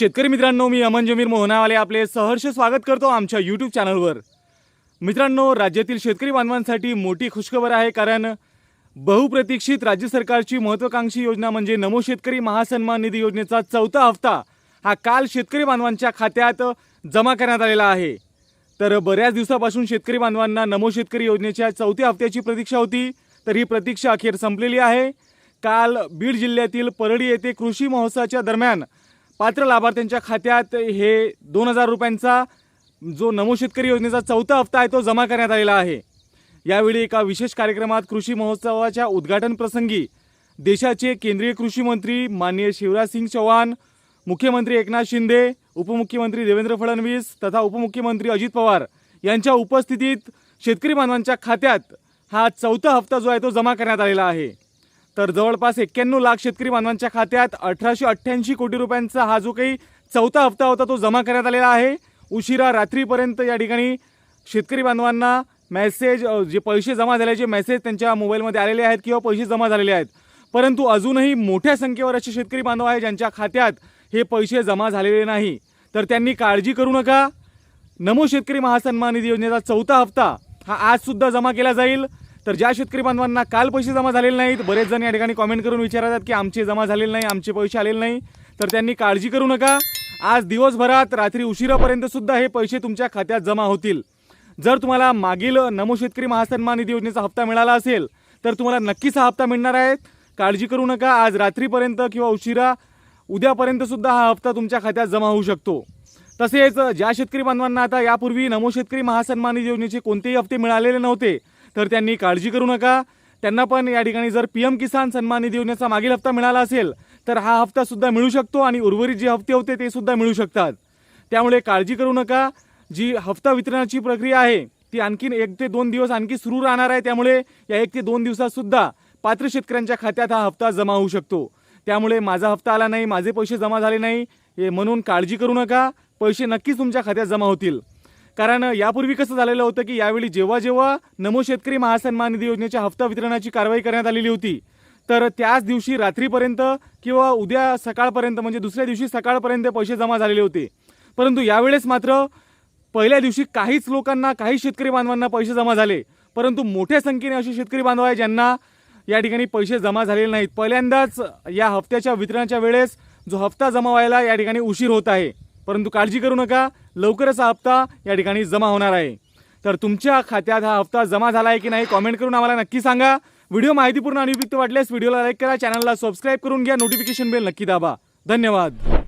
शेतकरी मित्रांनो मी अमन जमीर मोहनावाले आपले सहर्ष स्वागत करतो आमच्या यूट्यूब चॅनलवर मित्रांनो राज्यातील शेतकरी बांधवांसाठी मोठी खुशखबर आहे कारण बहुप्रतीक्षित राज्य सरकारची महत्त्वाकांक्षी योजना म्हणजे नमो शेतकरी महासन्मान निधी योजनेचा चौथा हप्ता हा काल शेतकरी बांधवांच्या खात्यात जमा करण्यात आलेला आहे. तर बऱ्याच दिवसापासून शेतकरी बांधवांना नमो शेतकरी योजनेच्या चौथ्या हप्त्याची प्रतीक्षा होती तर ही प्रतीक्षा अखेर संपलेली आहे. काल बीड जिल्ह्यातील परळी येथे कृषी महोत्सवाच्या दरम्यान पात्र लाभार्थ्यांच्या खात्यात हे दोन हजार रुपयांचा जो नमो शेतकरी योजनेचा चौथा हप्ता आहे तो जमा करण्यात आलेला आहे. यावेळी एका विशेष कार्यक्रमात कृषी महोत्सवाच्या उद्घाटन प्रसंगी देशाचे केंद्रीय कृषी मंत्री माननीय शिवराज सिंग चौहान मुख्यमंत्री एकनाथ शिंदे उपमुख्यमंत्री देवेंद्र फडणवीस तथा उपमुख्यमंत्री अजित पवार यांच्या उपस्थितीत शेतकरी बांधवांच्या खात्यात हा चौथा हप्ता जो आहे तो जमा करण्यात आलेला आहे. तर जवळपास एक्क्याण्णव लाख शेतकरी बांधवांच्या खात्यात अठराशे अठ्ठ्याऐंशी कोटी रुपयांचा हा जो काही चौथा हप्ता होता तो जमा करण्यात आलेला आहे. उशिरा रात्रीपर्यंत या ठिकाणी शेतकरी बांधवांना मेसेज जे पैसे जमा झाल्याचे मेसेज त्यांच्या मोबाईलमध्ये आलेले आहेत किंवा पैसे जमा झालेले आहेत. परंतु अजूनही मोठ्या संख्येवर असे शेतकरी बांधव आहे ज्यांच्या खात्यात हे पैसे जमा झालेले नाही. तर त्यांनी काळजी करू नका. नमो शेतकरी महासन्मान निधी योजनेचा चौथा हप्ता हा आजसुद्धा जमा केला जाईल. तर ज्या शेतकरी बांधवांना काल पैसे जमा झालेले नाहीत बरेच जण या ठिकाणी कॉमेंट करून विचारतात की आमचे जमा झालेले नाही आमचे पैसे आलेले नाही. तर त्यांनी काळजी करू नका. आज दिवसभरात रात्री उशिरापर्यंत सुद्धा हे पैसे तुमच्या खात्यात जमा होतील. जर तुम्हाला मागील नमो शेतकरी महासन्मान निधी योजनेचा हप्ता मिळाला असेल तर तुम्हाला नक्कीच हा हप्ता मिळणार आहे. काळजी करू नका. आज रात्रीपर्यंत किंवा उशिरा उद्यापर्यंत सुद्धा हा हप्ता तुमच्या खात्यात जमा होऊ शकतो. तसेच ज्या शेतकरी बांधवांना आता यापूर्वी नमो शेतकरी महासन्मान निधी योजनेचे कोणतेही हप्ते मिळालेले नव्हते तर त्यांनी काळजी करू नका. त्यांना पण या ठिकाणी जर पी एम किसान सन्मान निधी योजनेचा मागील हप्ता मिळाला असेल तर हा हप्ता सुद्धा मिळू शकतो आणि उर्वरित जे हप्ते होते ते सुद्धा मिळू शकतात. त्यामुळे काळजी करू नका. जी हप्ता वितरणाची प्रक्रिया आहे ती आणखीन एक ते दोन दिवस आणखी सुरू राहणार आहे. त्यामुळे या एक ते दोन दिवसात सुद्धा पात्र शेतकऱ्यांच्या खात्यात हा हप्ता जमा होऊ शकतो. त्यामुळे माझा हप्ता आला नाही माझे पैसे जमा झाले नाही हे म्हणून काळजी करू नका. पैसे नक्कीच तुमच्या खात्यात जमा होतील. कारण यापूर्वी कसं झालेलं होतं की यावेळी जेव्हा जेव्हा नमो शेतकरी महासन्मान निधी योजनेच्या हप्ता वितरणाची कारवाई करण्यात आलेली होती तर त्याच दिवशी रात्रीपर्यंत किंवा उद्या सकाळपर्यंत म्हणजे दुसऱ्या दिवशी सकाळपर्यंत पैसे जमा झालेले होते. परंतु यावेळेस मात्र पहिल्या दिवशी काहीच लोकांना काही शेतकरी बांधवांना पैसे जमा झाले. परंतु मोठ्या संख्येने असे शेतकरी बांधव आहे ज्यांना या ठिकाणी पैसे जमा झालेले नाहीत. पहिल्यांदाच या हप्त्याच्या वितरणाच्या वेळेस जो हप्ता जमा व्हायला या ठिकाणी उशीर होत आहे. परंतु काळजी करू नका लवकरच हा हप्ता या ठिकाणी जमा होणार आहे. तर तुमच्या खात्यात हा हप्ता जमा झाला आहे की नाही कॉमेंट करून आम्हाला नक्की सांगा. व्हिडिओ माहितीपूर्ण आणि उपयुक्त वाटल्यास व्हिडिओला लाईक करा चॅनलला सबस्क्राईब करून घ्या नोटिफिकेशन बेल नक्की दाबा. धन्यवाद.